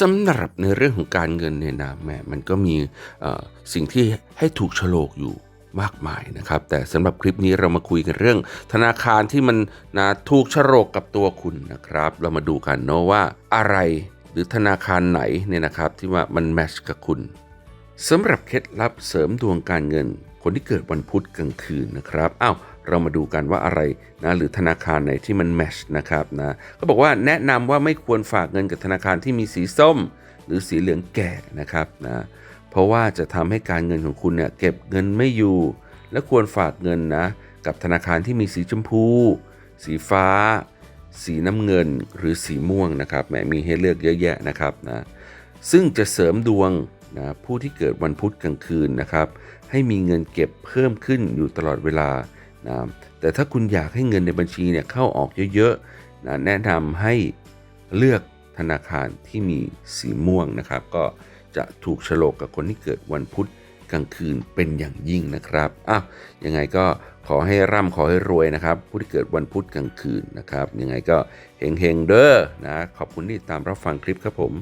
สำหรับในเรื่องของการเงินเนี่ยนะแหมมันก็มีสิ่งที่ให้ถูกโฉลกอยู่มากมายนะครับ แต่สำหรับคลิปนี้เรามาคุยกันเรื่อง ธนาคารที่มันนะถูกโฉลกกับตัวคุณนะครับ เรามาดูกันเนาะว่าอะไรหรือธนาคารไหนเนี่ยนะครับที่ว่ามันแมชกับคุณสำหรับเคล็ดลับเสริมดวงการเงิน คนที่เกิดวันพุธกลางคืนนะครับอ้าวเรามาดูกันว่าอะไรนะหรือธนาคารไหนที่มันแมชนะครับนะก็บอกว่าแนะนำว่าไม่ควรฝากเงินกับธนาคารที่มีสีส้ม หรือสีเหลืองแก่นะครับนะเพราะว่าจะทำให้การเงินของคุณเนี่ยเก็บเงินไม่อยู่ และควรฝากเงินนะกับธนาคารที่มีสีชมพู สีฟ้า สีน้ำเงินหรือสีม่วงนะครับแหมมีให้เลือกเยอะแยะนะครับนะซึ่งจะเสริมดวง นะผู้ที่เกิดวันพุธกลางคืนนะครับ ให้มีเงินเก็บเพิ่มขึ้นอยู่ตลอดเวลานะแต่ถ้าคุณอยากให้เงินในบัญชีเนี่ยเข้าออกเยอะๆนะแนะนำให้เลือกธนาคารที่มีสีม่วงนะครับ ก็จะถูกฉลกกับคนที่เกิดวันพุธกลางคืนเป็นอย่างยิ่งนะครับอ้าวยังไงก็ขอให้ร่ำขอให้รวยนะครับ ผู้ที่เกิดวันพุธกลางคืนนะครับ ยังไงก็เฮงๆเด้อนะ ขอบคุณที่ตามรับฟังคลิปครับผม